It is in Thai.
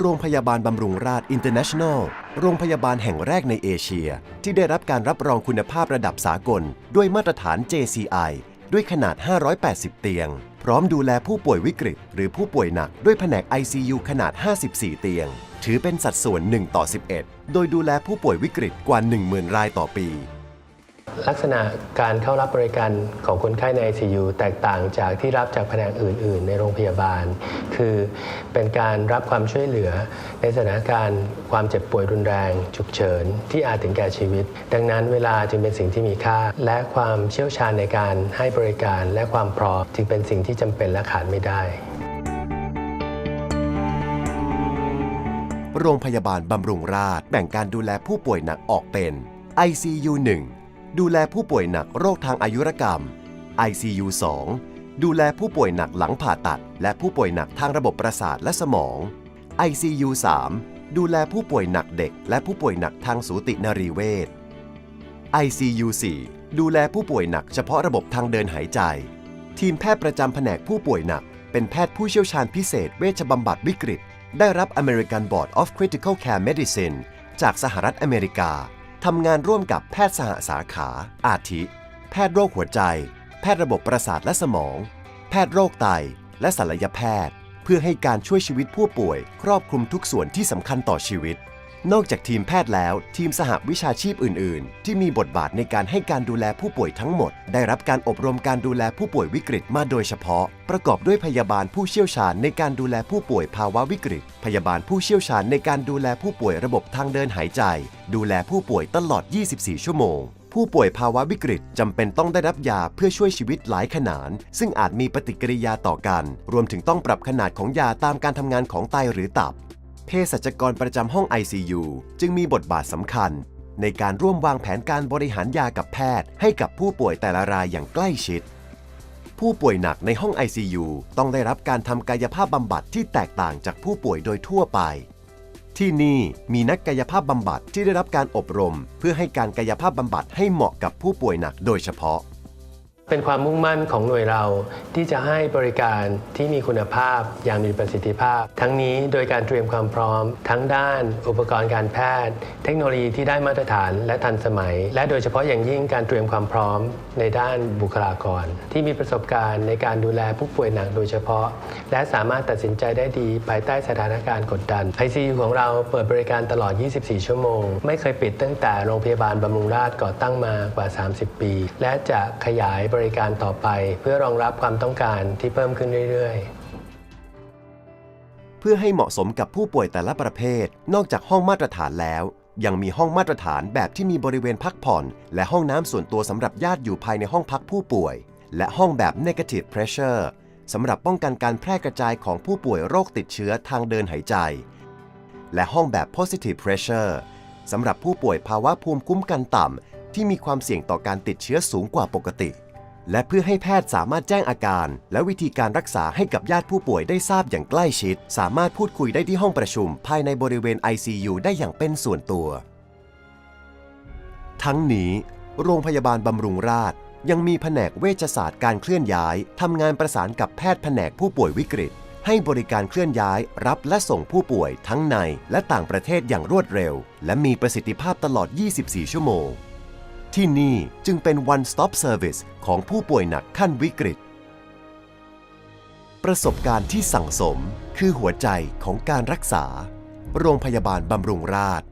โรงพยาบาลบำรุงราษอินเตอร์เนชั่นแนล โรงพยาบาลแห่งแรกในเอเชีย ที่ได้รับการรับรองคุณภาพระดับสากล ด้วยมาตรฐาน JCI ด้วยขนาด 580 เตียง พร้อมดูแลผู้ป่วยวิกฤต หรือผู้ป่วยหนักด้วยแผนก ICU ขนาด 54 เตียง ถือเป็นสัดส่วน 1 ต่อ 11 โดยดูแลผู้ป่วยวิกฤตกว่า 10,000 รายต่อปี ลักษณะการเข้ารับบริการของคนไข้ใน ICU แตกต่างจากที่รับจากแผนกอื่น ๆ ในโรงพยาบาล คือเป็นการรับความช่วยเหลือในสถานการณ์ความเจ็บป่วยรุนแรง ฉุกเฉิน ที่อาจถึงแก่ชีวิต ดังนั้นเวลาจึงเป็นสิ่งที่มีค่า และความเชี่ยวชาญในการให้บริการและความพร้อมจึงเป็นสิ่งที่จำเป็นและขาดไม่ได้ โรงพยาบาลบำรุงราษฎร์แบ่งการดูแลผู้ป่วยหนักออกเป็น ICU 1 ดูแลผู้ป่วยหนักโรคทางอายุรกรรม ICU 2 ดูแลผู้ป่วยหนักหลังผ่าตัด และผู้ป่วยหนักทางระบบประสาทและสมอง ICU 3 ดูแลผู้ป่วยหนักเด็ก และผู้ป่วยหนักทางสูตินรีเวช ICU 4 ดูแลผู้ป่วยหนักเฉพาะระบบทางเดินหายใจ ทีมแพทย์ประจำแผนกผู้ป่วยหนัก เป็นแพทย์ผู้เชี่ยวชาญพิเศษเวชบำบัดวิกฤต ได้รับ American Board of Critical Care Medicine จากสหรัฐอเมริกา ทำงานร่วมกับแพทย์สหสาขา อาทิ แพทย์โรคหัวใจ แพทย์ระบบประสาทและสมอง แพทย์โรคไต และศัลยแพทย์ เพื่อให้การช่วยชีวิตผู้ป่วย ครอบคลุมทุกส่วนที่สำคัญต่อชีวิต นอกจากทีมแพทย์แล้ว ทีมสหวิชาชีพอื่น ๆ ที่มีบทบาทในการให้การดูแลผู้ป่วยทั้งหมด ได้รับการอบรมการดูแลผู้ป่วยวิกฤตมาโดยเฉพาะ ประกอบด้วยพยาบาลผู้เชี่ยวชาญในการดูแลผู้ป่วยภาวะวิกฤต พยาบาลผู้เชี่ยวชาญในการดูแลผู้ป่วยระบบทางเดินหายใจ ดูแลผู้ป่วยตลอด 24 ชั่วโมงผู้ป่วยภาวะวิกฤตจำเป็นต้องได้รับยาเพื่อช่วยชีวิตหลายขนานซึ่งอาจมีปฏิกิริยาต่อกัน รวมถึงต้องปรับขนาดของยาตามการทำงานของไตหรือตับ เภสัชกรประจำห้อง ICU จึงมีบทบาทสำคัญ ในการร่วมวางแผนการบริหารยากับแพทย์ ให้กับผู้ป่วยแต่ละรายอย่างใกล้ชิด ผู้ป่วยหนักในห้อง ICU ต้องได้รับการทำกายภาพบำบัดที่แตกต่างจากผู้ป่วยโดยทั่วไป ที่นี่มีนักกายภาพบำบัดที่ได้รับการอบรม เพื่อให้การกายภาพบำบัดให้เหมาะกับผู้ป่วยหนักโดยเฉพาะ เป็นความมุ่งมั่นของหน่วยเราที่จะให้บริการที่มีคุณภาพอย่างมีประสิทธิภาพ ทั้งนี้โดยการเตรียมความพร้อม ทั้งด้านอุปกรณ์การแพทย์ เทคโนโลยีที่ได้มาตรฐานและทันสมัย และโดยเฉพาะอย่างยิ่งการเตรียมความพร้อมในด้านบุคลากร ที่มีประสบการณ์ในการดูแลผู้ป่วยหนักโดยเฉพาะ และสามารถตัดสินใจได้ดีภายใต้สถานการณ์กดดัน ICU ของเราเปิดบริการตลอด 24 ชั่วโมง ไม่เคยปิดตั้งแต่โรงพยาบาลบำรุงราษฎร์ก่อตั้งมากว่า 30 ปี และจะขยายบริการต่อไป เพื่อรองรับความต้องการที่เพิ่มขึ้นเรื่อยๆ เพื่อให้เหมาะสมกับผู้ป่วยแต่ละประเภท นอกจากห้องมาตรฐานแล้ว ยังมีห้องมาตรฐานแบบที่มีบริเวณพักผ่อน และห้องน้ำส่วนตัวสำหรับญาติอยู่ภายในห้องพักผู้ป่วย และห้องแบบ negative pressure สำหรับป้องกันการแพร่กระจายของผู้ป่วยโรคติดเชื้อทางเดินหายใจ และห้องแบบ positive pressure สำหรับผู้ป่วยภาวะภูมิคุ้มกันต่ำที่มีความเสี่ยงต่อการติดเชื้อสูงกว่าปกติ และเพื่อให้แพทย์สามารถแจ้งอาการ และวิธีการรักษาให้กับญาติผู้ป่วยได้ทราบอย่างใกล้ชิด สามารถพูดคุยได้ที่ห้องประชุม ภายในบริเวณ ICU ได้อย่างเป็นส่วนตัว ทั้งนี้ โรงพยาบาลบำรุงราษฎร์ยังมีแผนกเวชศาสตร์การเคลื่อนย้ายทำงานประสานกับแพทย์แผนกผู้ป่วยวิกฤต ให้บริการเคลื่อนย้าย รับและส่งผู้ป่วยทั้งในและต่างประเทศอย่างรวดเร็ว และมีประสิทธิภาพตลอด 24 ชั่วโมง ที่นี่จึงเป็น one stop service ของผู้ป่วยหนักขั้นวิกฤต ประสบการณ์ที่สั่งสมคือหัวใจของการรักษา โรงพยาบาลบำรุงราษฎร์